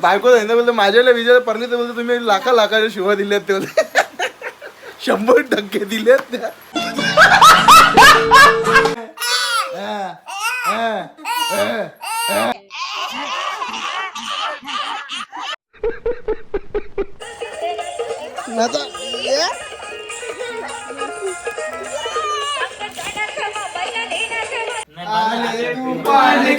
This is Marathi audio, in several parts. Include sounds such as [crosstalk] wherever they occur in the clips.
बायको सांगितलं बोलतो माझ्याला विजय परली तर बोलतो तुम्ही लाखा लाखाच्या शिवा दिल्यात ते बोलते [laughs] शंभर टक्के दिलेत त्या हा, हा. नाचा. ये. आले तू पाहिले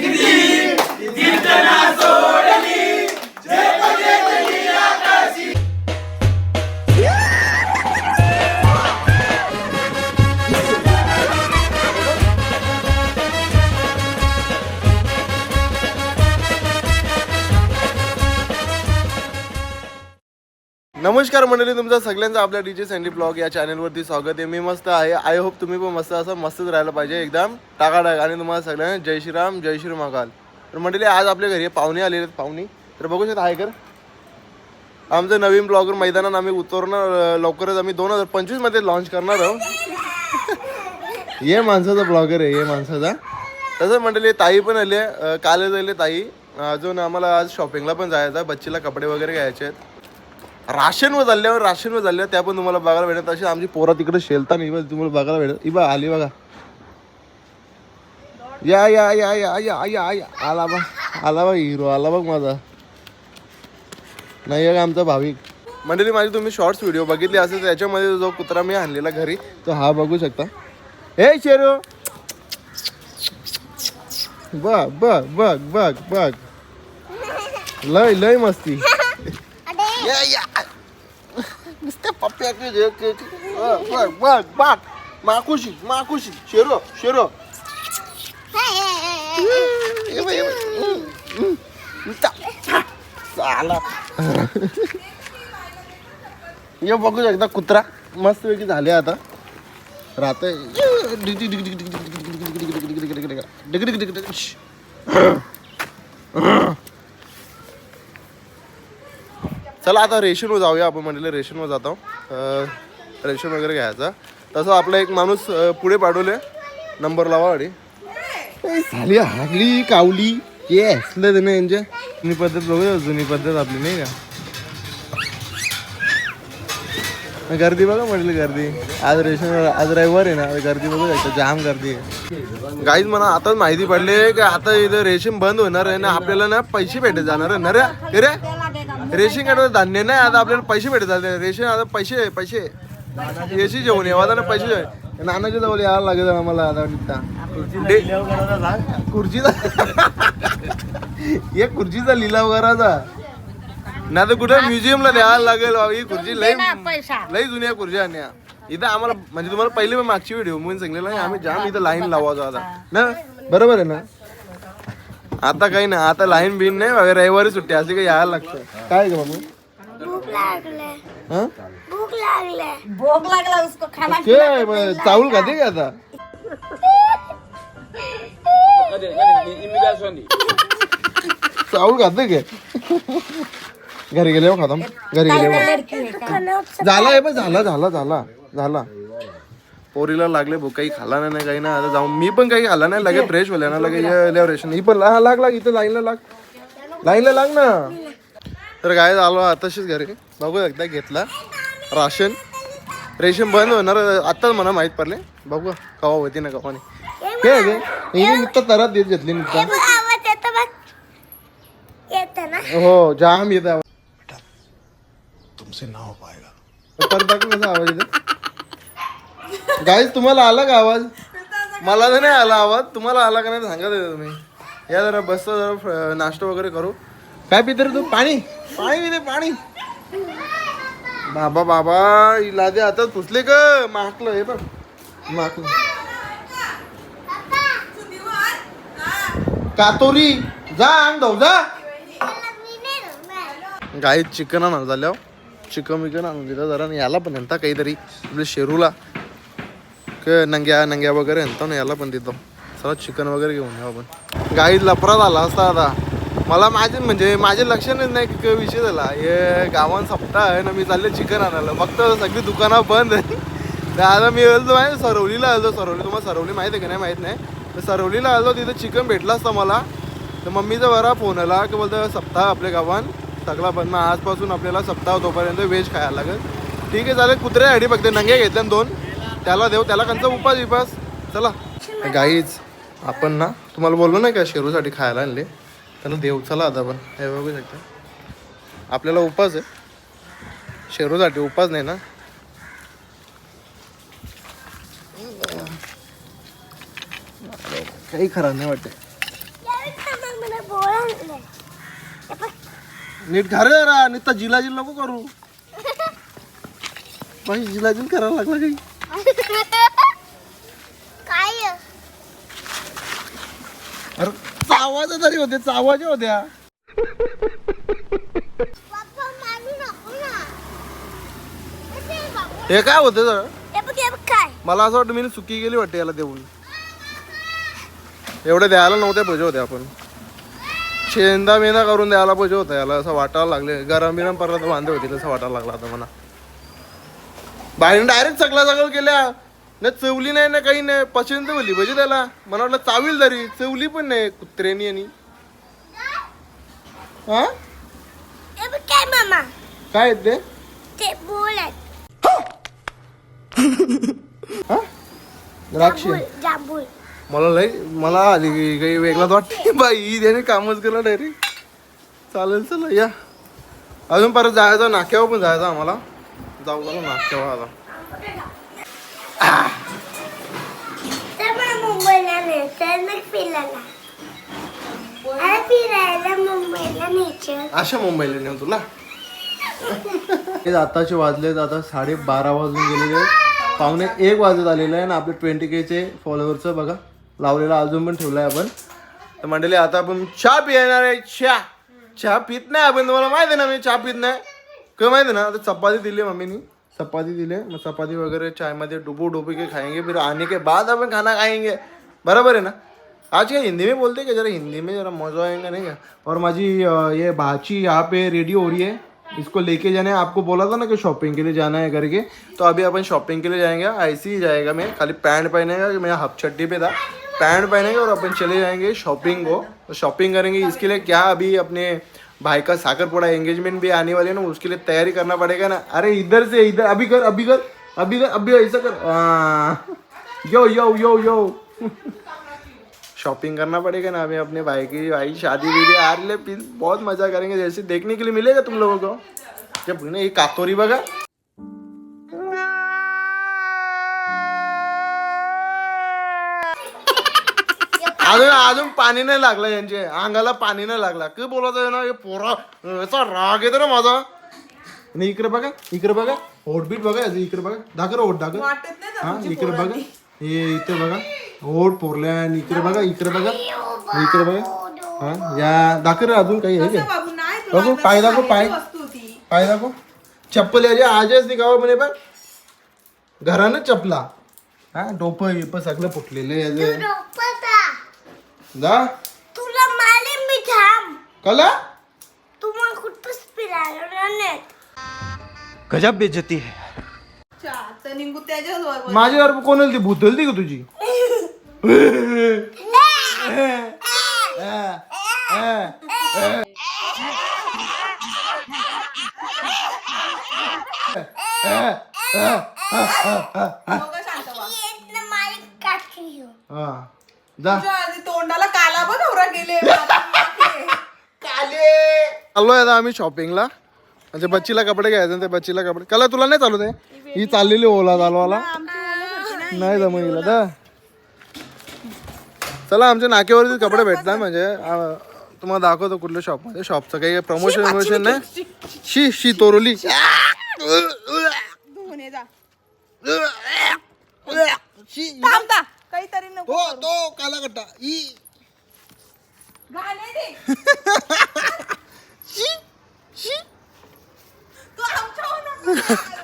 नमस्कार मंडळी तुमचं सगळ्यांचं आपल्या डीजे सँडी ब्लॉग या चॅनलवरती स्वागत आहे. मी मस्त आहे. आय होप तुम्ही पण मस्त असं मस्तच राहायला पाहिजे एकदम. टाकाटाक. आणि तुम्हाला सगळ्यांना जय श्रीराम जय श्री महाकाल तर मंडळी आज आपल्या घरी पाहुणे आलेले आहेत पाहुणे. तर बघू शकता आहे कर. आमचं नवीन ब्लॉगर मैदानात आम्ही उतरणार लवकरच आम्ही दोन हजार पंचवीसमध्ये लॉन्च करणार आहोत. [laughs] ये माणसाचा ब्लॉगर आहे ये माणसाचा. तसं मंडळी ताई पण आले कालच आले ताई. अजून आम्हाला आज शॉपिंगला पण जायचं आहे. बच्चीला कपडे वगैरे घ्यायचे आहेत. राशनवर झाल्यावर राशनवर चालल्यावर त्या पण तुम्हाला बघायला भेटत अशी आमची पोरं तिकडे शेलताना नाही तुम्हाला बघायला भेटत इबा आली बघा. या या या या या या आला बा आला बा हिरो आला बघ माझा. नाही का आमचा भाविक. मंडळी माझी तुम्ही शॉर्ट्स व्हिडिओ बघितले असेल त्याच्यामध्ये जो कुत्रा मी आणलेला घरी तो हा बघू शकता. हे शेरो. बघ बघ बघ बघ बघ. लय लय मस्ती. नुसत्या पप्प्या बघ बघ बघ माकुशी माकुशी शेरो शेरो. साला ये बघू शकता कुत्रा मस्त पैकी झाले आता राहते चला आता रेशनवर जाऊया. आपण म्हटलं रेशनवर जातो रेशन वगैरे घ्यायचा. तसं आपला एक माणूस पुढे पाठवले नंबर लावा अडी झाली हागली कावली. ये असलं ते म्हणजे. यांच्या जुनी पद्धत बघूया जुनी पद्धत आपली नाही का? गर्दी बघा म्हटली गर्दी. आज रेशन आज रविवार आहे ना गर्दी बघू शकता जाम गर्दी आहे. गाईज मला आताच माहिती पडली की आता इथं रेशन बंद होणार आहे ना आपल्याला ना पैसे भेटत जाणार आहे. ना रे रे. रेशन कार्ड धान्य नाही आता आपल्याला पैसे भेटत रेशन आता पैसे पैसे. याची जेवण आहे आता ना पैसे जेवण नानाच्या जवळ यायला लागेल आम्हाला आता खुर्चीचा एक खुर्चीचा लिलाव करायचा. नाही तर कुठे म्युझियमला द्यायला लागेल ही खुर्ची लई लई जुन्या खुर्च्या आणल्या इथं आम्हाला म्हणजे तुम्हाला पहिले मी मागची व्हिडिओ म्हणून सांगितलेलं नाही आम्ही जाम इथं लाईन लावायचो आता. ना? बरोबर आहे ना? आता काही नाही आता लाईन बिन नाही बाबा, रविवारी सुट्टी असे काही यायला लागतं. काय ग बाबू भूक लागले. हा? भूक लागले. भोग लागला उसको खाना ते चावल खाते का आता? चावल खाते का? घरी गेले खाता. घरी गेले झाला आहे पण झाला झाला झाला झाला. पोरीला लागले भूक काही खाल्ला नाही नाही काही ना आता जाऊन मी पण काही खाल्ला नाही लगेच फ्रेश होल्या ना लगेच रेशन ही पण ला- लाग लाग इथं लाईनला लाग. लाईनला लाग ना. तर काय झालो आताशीच घरी. बघू एकदा घेतला. राशन. रेशन बंद होणार आत्ताच मला माहीत पडले. बघू कवा होती ना कवा नाही. हे गे हिने तरात देत घेतली नुकतं आवाज येतो बघ. येतं ना. हो जाम येत आवाज. तुमसे ना हो पाएगा आवाज येतो. गाईज तुम्हाला आला का आवाज? मला तर नाही आला आवाज. तुम्हाला आला का नाही सांगा ते तुम्ही. या जरा बस जरा नाश्ता वगैरे करू. काय पिते रे तू? पाणी. पाणी पिते पाणी. बाबा बाबा इलादे आता पुसले का माकलं हे बघ. माकलं. कातोरी. जा अंग धाव जा. गाई चिकन आणून झाल्यावर चिकन विकन आणून दिलं जरा आणि याला पण यांता काहीतरी. आपल्या शेरूला. नंग्या नंग्या वगैरे यांता ना याला पण देतो. चला चिकन वगैरे घेऊन येऊ आपण. गाई लफरा झाला असता आता. मला माझे म्हणजे माझे लक्षणच नाही की विषय झाला. हे गावात सप्ताह आहे ना मी चालले चिकन आणायला. फक्त सगळी दुकानं बंद आहे तर आता मी आलो माहिती सरवलीला आलो सरवली. तुम्हाला सरवली माहिती आहे की नाही? माहीत नाही. तर सरवलीला आलो तिथं चिकन भेटलं असतं मला. तर मम्मीचा बरा फोन आला की बोलतो सप्ताह आपल्या गावात सगळा बंद मग आजपासून आपल्याला सप्ताह तोपर्यंत व्हेज खायला लागेल. ठीक आहे चालेल. कुत्रे आयडी फक्त नंगे घेतल्या दोन. त्याला देऊ त्याला कंचा उपास विपास चला. गाईच आपण ना तुम्हाला बोललो नाही का शेरूसाठी खायला आणले? त्याला देऊ चला आता आपण. हे बघू शकता. आपल्याला उपास आहे. शेरूसाठी उपास नाही ना? काही खराब नाही वाटते. नीट खा रे जरा नुसता जिलाजिल नको करू. [laughs] बाई जिलाजिल करायला लागला काही. [laughs] काय? अरे तरी होते चावाच्या होत्या पप्पा मारू नको ना. कसे आहे बाबू? हे काय होते जरा? हे बघ हे बघ काय. मला असं वाटतं मी सुकी गेली वाटते याला देऊन. एवढे द्यायला नव्हते पाहिजे होते आपण. शेंदा मेंदा करून द्यायला पाहिजे होतं याला असं वाटायला लागले. गरम बिरम परत वांदे होतील असं वाटायला लागला आता मला. बाहेर डायरेक्ट सगळं सगळं केल्या. ना चवली नाही ना काही नाही. पसंत बोलली पाहिजे त्याला. मला वाटलं चावील तरी. चवली पण नाही कुत्र्यानी आणि. हा? काय मामा? काय आहेत ते? ते बोल हा? द्राक्ष. जांभूळ मला लय मला आली काही वेगळाच वाटते बाई त्याने कामच केलं डायरेक्ट चालेल चला या. अजून परत जायचं नाक्यावर पण जायचं आम्हाला. जाऊ चला नाक्यावर आता तर मला फिरायला अरे फिरायला मुंबईला अशा मुंबईला नेऊ तुला. हे आताचे वाजलेत आता साडे बारा वाजून गेलेले आहेत. एक वाजत आलेलं आहे ना आपले ट्वेंटी केचे फॉलोअरचं बघा लावलेला अजून पण ठेवला आहे आपण. तर मंडळी आता आपण चहा पिणार आहे चहा. चहा पित नाही आपण तुम्हाला माहिती आहे ना मी चहा पित नाही. का माहिती आहे ना आता चपाती दिली मम्मीनी. चपाती दिले मग चपाती वगैरे चायमध्ये डुबू डुबू के खाएंगे फिर आने के बाद अपन खाना खाएंगे बराबर है ना? आज क्या हिंदी में बोलते क्या? जरा हिंदी में जरा मज़ा आएगा नहीं क्या? और अ, ये भाची यहाँ पे रेडी हो रही है। इसको लेके जाने आपको बोला था ना कि शॉपिंग के लिए जाना है करके तो अभी अपन शॉपिंग के लिए जाएँगे। ऐसे ही जाएगा मैं। खाली पैंट पहनेगा मैं हफ चड्डी पे था। पैंट पहनेंगे और अपन चले जाएँगे शॉपिंग को। तो शॉपिंग करेंगे। इसके लिए क्या अभी अपने भाई का साकरपुड़ा एंगेजमेंट भी आने वाली है ना उसके लिए तैयारी करना पड़ेगा ना। अरे इधर से इधर। अभी कर अभी कर अभी कर अभी ऐसा कर। यो यो यो यो शॉपिंग करना पड़ेगा ना हमें अपने भाई की भाई शादी वीदी आ रही है प्लीज़ बहुत मज़ा करेंगे जैसे देखने के लिए मिलेगा तुम लोगों को। जब ये कातोरी बघा अजून अजून पाणी नाही लागलं यांचे अंगाला पाणी नाही लागला। काय बोलायचं ना हे पोरा याचा राग येतो ना माझा। आणि इकडे बघा इकडे बघा होटबीट बघा याचं इकडे बघा दाखर होट दाखर हा इकडे बघा हे इथे बघा. होट पोरल्या आणि इकडे बघा इकडे बघा. इकडे बघा. हा या दाखर अजून काही आहे का बाबू नाही बघू पाय दाखव पाय. वस्तू होती. पाय दाखव. चप्पल याची आजच निघावं म्हणे पण घरानं चपला. हा डोपं बिप सगळं फुटलेलं याचं जा तुला माले मी थांब कला? तू मग फिरायला गजब बेइज्जती है। चहाचं निंबू त्याच्यावर माझ्यावर कोणाला ती भूतल ती का तुझी? शांत व्हा. हा. जा. तुझ्या आधी तोंडाला काला बघ नवरा गेले चाललोय आता आम्ही शॉपिंगला म्हणजे बच्चीला कपडे घ्यायचे ते बच्चीला कपडे कला तुला नाही चालू ते? ही चाललेली ओला चालवाला नाही जमून गेला दा चला आमच्या नाक्यावरती कपडे भेटतात म्हणजे. आ, तुम्हाला दाखवतो कुठल्या शॉपमध्ये शॉपचं काही प्रमोशन विमोशन नाही. शी शी तोरली. धुवून ये जा. थांब ता. काहीतरी नको तो तो काला कट्टा ई. घाणे दे. [laughs] शी शी. तू आमच्या नको.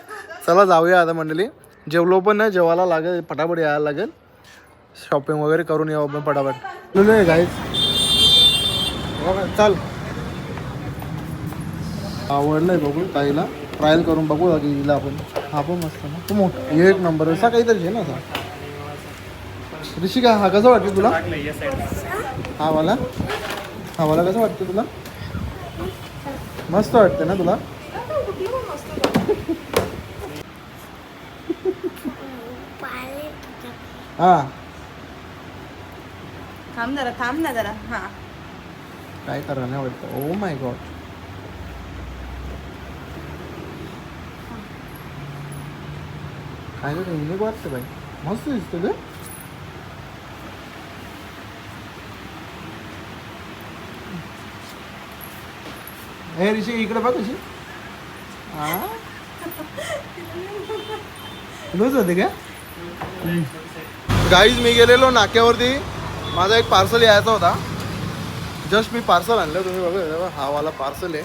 चला जाऊया आता मंडळी. जेवलो पण नाही जेवायला लागेल पटापट यायला लागेल. शॉपिंग वगैरे करून यावं पण पटापट. आहे गाईज हो चाल. आहे बघू ताईला. ट्रायल करून बघू की हिला आपण. हा पण मस्त ना. तू मोठा एक नंबर असा काहीतरी आहे ना असा ऋषिका हा कसं वाटतं तुला? हा वाला? हा वाला कसं वाटतं तुला? मस्त वाटतं ना तुला? हा. थांब जरा थांब ना जरा. हा. काय करा नाही वाटतं ओ माय गॉड काय तर युनिक वाटतं बाई. मस्त दिसतं ग. हे ऋषी इकडे बघ कशी हा? [laughs] लूज होते का? गाईज मी गेलेलो नाक्यावरती. माझा एक पार्सल यायचा होता. जस्ट मी पार्सल आणलं तुम्ही बघा हा वाला पार्सल आहे.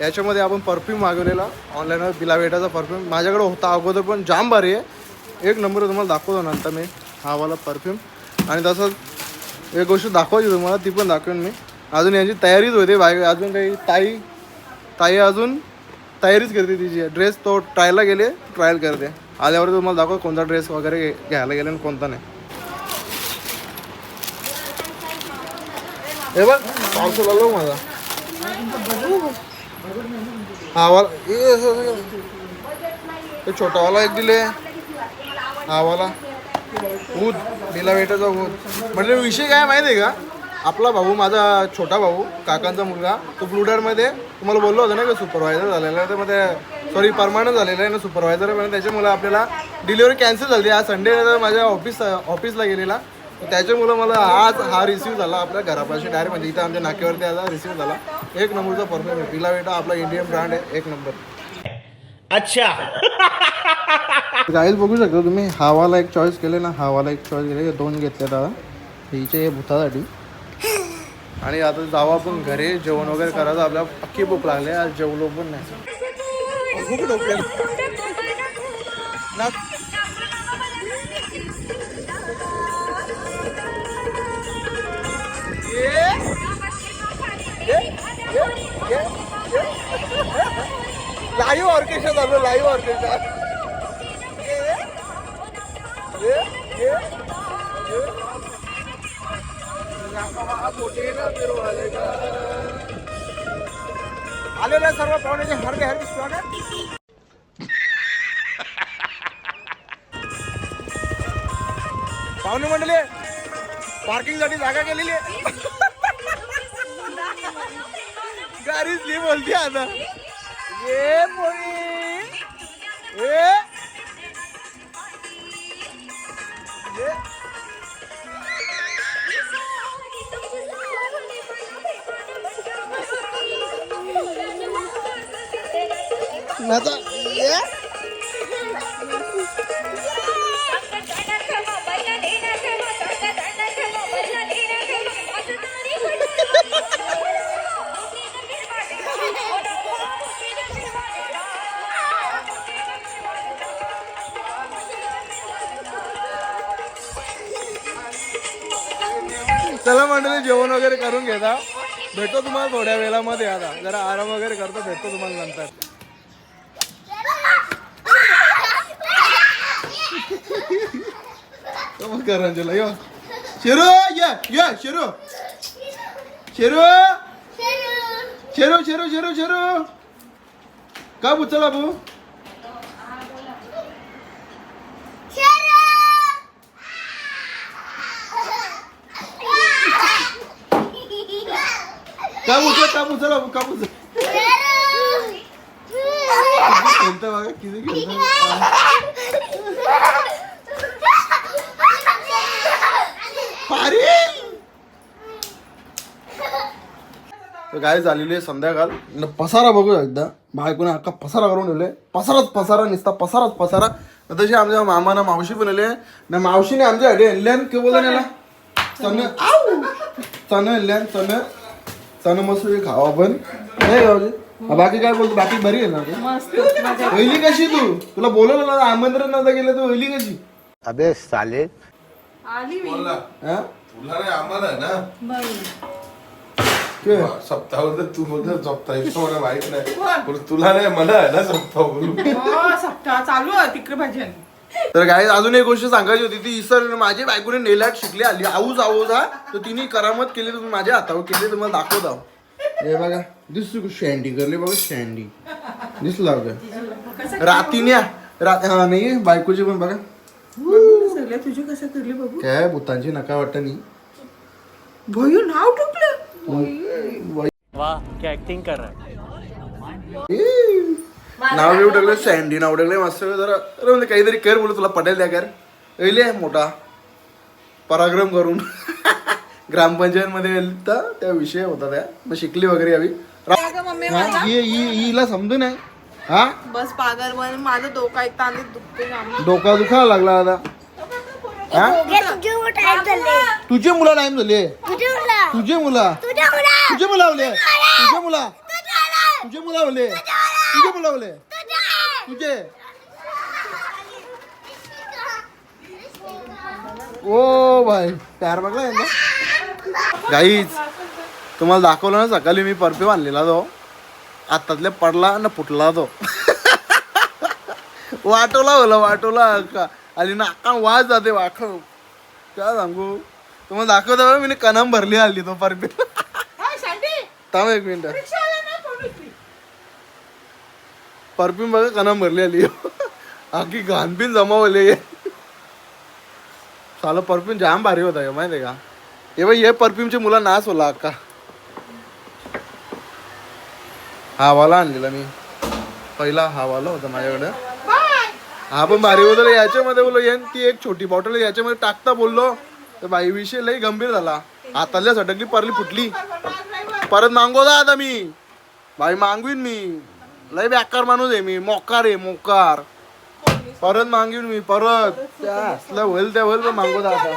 याच्यामध्ये आपण परफ्यूम मागवलेला. ऑनलाईनवर बिलावेटाचा परफ्यूम माझ्याकडे होता अगोदर पण जाम भारी आहे. एक नंबर तुम्हाला दाखवतो नंतर मी. हा वाला परफ्यूम आणि तसंच एक गोष्ट दाखवायची तुम्हाला ती पण दाखवेन मी. अजून यांची तयारीच होते बाय अजून काही ताई ताई अजून तयारीच करते तिची. ड्रेस तो ट्रायला गेले ट्रायल करते. आल्यावर तुम्हाला दाखव कोणता ड्रेस वगैरे घ्यायला गेले आणि कोणता नाही. हे बघ पार्सल आलो माझा. हा वाला छोटावाला एक दिले. हा वाला ऊद बिला वेटाचा ऊद म्हणजे विषय काय माहिती आहे का? आपला भाऊ माझा छोटा भाऊ काकांचा मुलगा तो ब्लूडरमध्ये तुम्हाला बोललो होतं ना का सुपरवायझर झालेला? आहे तर मग ते सॉरी परमानंट झालेला आहे ना सुपरवायझर म्हणजे त्याच्यामुळे आपल्याला डिलिव्हरी कॅन्सल झाली. आज संडे माझ्या ऑफिस ऑफिसला गेलेला. त्याच्यामुळं मला आज हा रिसिव्ह झाला आपल्या घरापाशी डायरेक्ट म्हणजे इथं आमच्या नाक्यावरती आता रिसिव्ह झाला. एक नंबरचा परफ्यूम आहे. पिला वेटा आपला इंडियन ब्रँड आहे. एक नंबर. अच्छा. गाईज बघू शकता तुम्ही हावाला एक चॉईस केले ना हावाला एक चॉईस केले दोन घेतले दादा. हिचे हे भूतासाठी. आणि आता जाऊ आपण घरी जेवण वगैरे करायचं. आपल्याला पक्की भूक लागली आज जेवलो पण नाही. लाईव्ह ऑर्केस्ट्रा चालू लाईव्ह ऑर्केस्ट्रा. आलेल्या सर्व पाहुण्याचे हरगे हरगे स्वागत. पाहुणे मंडळी पार्किंगसाठी जागा केलेली आहे. [laughs] गाडी स्लीप बोलते आता. ये पोरी ये ये. नाचा मंडळी जेवण वगैरे करून घेता. भेटतो तुम्हाला थोड्या वेळामध्ये आता. जरा आराम वगैरे करतो भेटतो तुम्हाला नंतर. मग कर अंजला यो शेरू ये ये शेरू शेरू शेरू शेरू शेरू शेरू का उचला भाऊ का उचल का उचला का उचल खेळतं बघा किती खेळतं पारी? झालेली आहे संध्याकाळ. न पसारा बघू एकदा. बायकोने अख्खा पसारा करून ठेवले. पसाराच पसारा निसता पसाराच पसारा. तशी आमच्या मामानं मावशी बनवले ना मावशीने आमच्या आणल्यान की बोलतो याला चण आऊ. चण आणल्यान चण. चण मस्त खावा आपण. नाही गावचे बाकी काय बोलतो? बाकी बरी आहे ना तू? पहिली कशी तू? तुला बोलवलं ना आमंत्रण नव्हतं गेलं तू पहिली कशी? अबे साले. आली मी. हा? तुला नाही आम्हाला आहे ना? सप्ताहामध्ये तू बोलतो सप्ताह इतकं मला माहीत नाही. पण तुला नाही मला आहे ना सप्ताह बोलू हो, सप्ताह चालू आहे तिकडे भजन. तर काय अजून एक गोष्ट सांगायची होती ती सर माझी बायकोने नेलाट शिकली आली. आऊज आऊज हा. तर तिने करामत केली तुम्ही माझ्या हातावर केली तुम्हाला दाखवत आहो. हे बघा दिसतो शँडी करले बघा शँडी दिसला का रातीने रात हा नाही बायकोची पण बघा. सगळ्या तुझी कसं करली बघू काय भूतांची नका वाटत नाही भयू नाव टुकलं नाव घेऊ टाकलं सँडी नाव टाकले मस्त जरा अरे म्हणजे काहीतरी कर बोलू तुला पटेल द्या कर. येईल मोठा. पराक्रम करून. [laughs] ग्रामपंचायत मध्ये गेली तर त्या विषय होता त्या. मग शिकली वगैरे यावी. मम्मी हा, ये- ये- हिला समजू नाही हा? बस पागल माझं डोका एक तांदूळ दुखते जाम. डोका दुखायला लागला आता. हा? तुझे टाइम झाले. तुझे मुलं टाइम झाले. तुझे मुला. तुझे मुला. तुझे मुला. तुझे मुला. तुझे मुला तुझे मुला आवले तुझे. ओ भाई प्यार बघला यांना? गाईच तुम्हाला दाखवलं ना सकाळी मी परफ्यूम आणलेला तो. आतातल्या पडला ना फुटला तो. वाटोला होला वाटोला का आणि नाका वाज जाते वाख काय सांगू? तुम्हाला दाखवतो मी कनम भरली आली तो परफ्यूम हाय, सँडी, थांब एक मिनिट रिक्षा आला ना, फोन उचली. परफ्यूम बघा कनम भरली आली. आखी घाणबीन जमावले. साला परफ्यूम जाम भारी होता हे माहिती आहे का? हे बाई हे परफ्यूमचे मुलं नाच होला अक्का. हा वाला आणलेला मी. पहिला हा वाला होता माझ्याकडे. हा पण भारी होतं याच्यामध्ये बोललो येन ती एक छोटी बॉटल याच्यामध्ये टाकता बोललो. तर बाई विषय लई गंभीर झाला. हातातल्या सटकली परली फुटली. परत मागवला आता मी. बाई मागवीन मी. लय बेकार माणूस आहे मी. मोकार आहे मोकार. परत मागवीन मी परत. त्या असलं होईल त्या होईल पण मागवतो आता.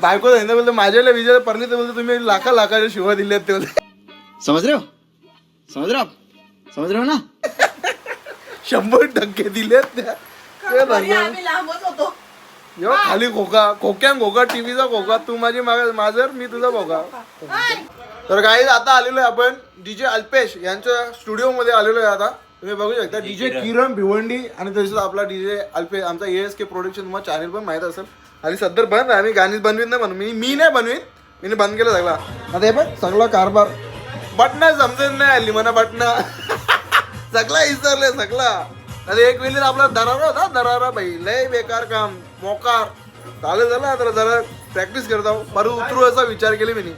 बायको सांगितलं बोलतो माझ्याला विजय परली तर बोलतो तुम्ही लाखा लाखाच्या शिवा दिल्यात ते बोलते. समझ रहे हो? समझ रहे हो समझ रहे हो ना? शंभर टक्के दिलेत त्या. ते जेव्हा खाली खोका. खोक्या खोका टीव्हीचा खोका. तू माझी माग- माझर मी तुझा खोका. तर काही आता आलेलो आहे आपण डीजे अल्पेश यांच्या स्टुडिओ मध्ये आलेलो आहे आता. तुम्ही बघू शकता डीजे किरण भिवंडी आणि तसेच आपला डीजे अल्पेश. आमचा एस के प्रोडक्शन तुम्हाला चॅनल पण माहीत असेल. आणि सध्या बंद आहे आम्ही गाणी बनवीत नाही म्हणून. मी मी नाही बनवीन मी बंद केलं [laughs] सगळा. आता हे पण सगळा कारभार. बटना समजत नाही आली म्हणा बटना सगळा विसरले सगळा. अरे एक वेळी आपला दरारा होता दरारा भाई. लय बेकार काम मोकार. चालेल झालं आता जरा प्रॅक्टिस करत आहो. परत उतरू असा विचार केले मी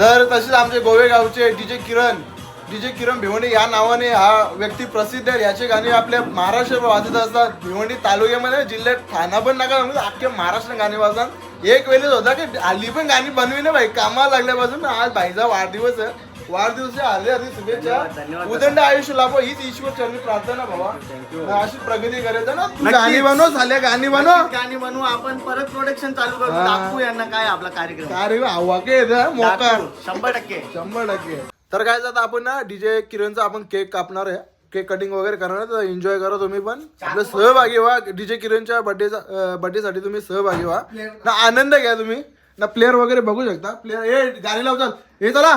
तर तसेच आमचे गोवे गावचे डीजे किरण डीजे किरण भिवंडी या नावाने हा व्यक्ती प्रसिद्ध आहे याचे गाणे आपल्या महाराष्ट्र वाजत असतात. भिवंडी तालुक्यामध्ये जिल्ह्यात ठाणा पण नका म्हणजे अख्ख्या महाराष्ट्र गाणे वाजतात. एक वेळेस होता की आली पण गाणी बनवी ना भाई कामाला लागल्यापासून आज भाईचा वाढदिवस आहे. वाढदिवस आले आधी शुभेच्छा. उदंड आयुष्य लाभो. हीच ईश्वर चरणी प्रार्थना बाबा अशी प्रगती करायचं ना. तू गाणी बनव झाल्या गाणी बनव. गाणी बनवू. आपण परत प्रोडक्शन चालू करू. हा. दाखवू यांना काय आपला कार्यक्रम. अरे हवा के मोकार. दाखवू, शंभर टक्के. शंभर टक्के. तर काय आता आपण ना डीजे किरणचा आपण केक कापणार आहे. केक कटिंग वगैरे करणार तर एन्जॉय करा तुम्ही पण. आपलं सहभागी व्हा. डीजे किरणच्या बर्थडेचा बर्थडे साठी तुम्ही सहभागी व्हा. ना आनंद घ्या तुम्ही. ना प्लेअर वगैरे बघू शकता. प्लेअर हे गाणी लावतात हे चला.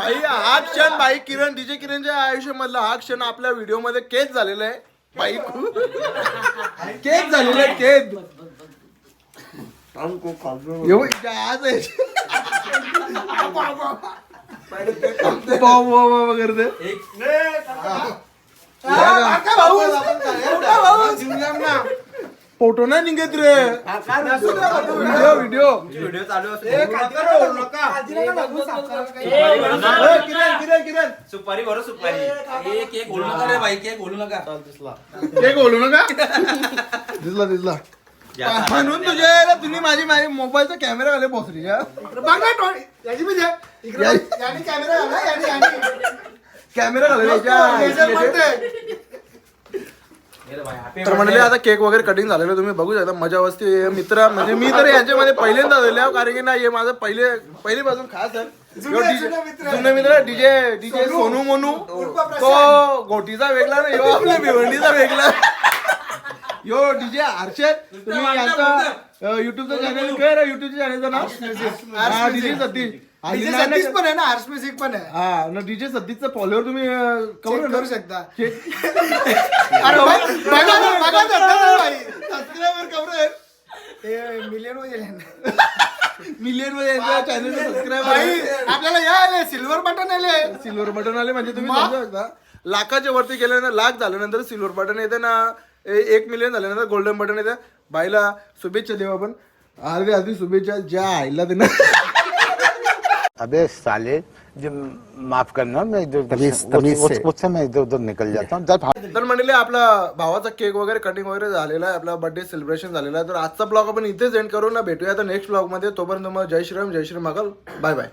भाई हा क्षण भाई किरण डीजे किरणच्या आयुष्यामधला हा क्षण आपल्या व्हिडिओमध्ये केच झालेला आहे भाई केच झालेला आहे केच आज करते. फोटो नाही निघत रे. Video video video. चालू असतो किरण किरण किरण. सुपारी बरं सुपारी. एक एक बोलू नका रे बाई केक बोलू नका. ते बोलू नका. दिसला दिसला. म्हणून तुझ्या तुम्ही माझी माझी मोबाईलचा कॅमेरा घाले बोसरी कॅमेरा घाले तर म्हणले आता केक वगैरे कटिंग झालेलं तुम्ही बघू शकता. मजा वस्ती मित्र म्हणजे मी तर यांच्यामध्ये पहिल्यांदा झालेले आहे, कारण की नाही हे माझं पहिले पहिलीपासून खास आहे. जुने मित्र डीजे डीजे सोनू मोनू. तो गोटीचा वेगळा ना आपल्या भिवंडीचा वेगळा. Yo DJ Harshad. तुम्ही यांचा युट्यूबचा चॅनल काय रे युट्यूबच्या चॅनलचं नाव? डीजे सतीश. डीजे सतीश पण आहे ना पण आहे. हा न डीजे सतीशचा फॉलोअर तुम्ही अं, करू शकता. Check- [laughs] अरे बघ- बघा ना, बघा ना, बघा भाई. सबस्क्रायबर कवर आहे ते मिलियनमध्ये मिलियन भाई आपल्याला या आले सिल्वर बटन आले. सिल्वर बटन आले म्हणजे तुम्ही समजू शकता लाखाच्या वरती गेल्यानंतर लाख झाल्यानंतर सिल्वर बटन येते ना ए- एक मिलियन झाल्यानंतर गोल्डन बटन येते. बाईला शुभेच्छा देऊ आपण. अर्धी अर्धी शुभेच्छा ज्या आईला ते अबे साले जो माफ करना मैं जो उस- उससे मैं इधर उधर निकल जाता हूँ जब तर म्हणले आपला भावाचा केक वगैरे कटिंग वगैरे झालेला आहे आपला बर्थडे सेलिब्रेशन झालेला आहे. तर आजचा ब्लॉग आपण इथेच एंड करू ना भेटूया आता नेक्स्ट ब्लॉगमध्ये. तोपर्यंत मग जय श्रीराम जय श्री महाकाल बाय बाय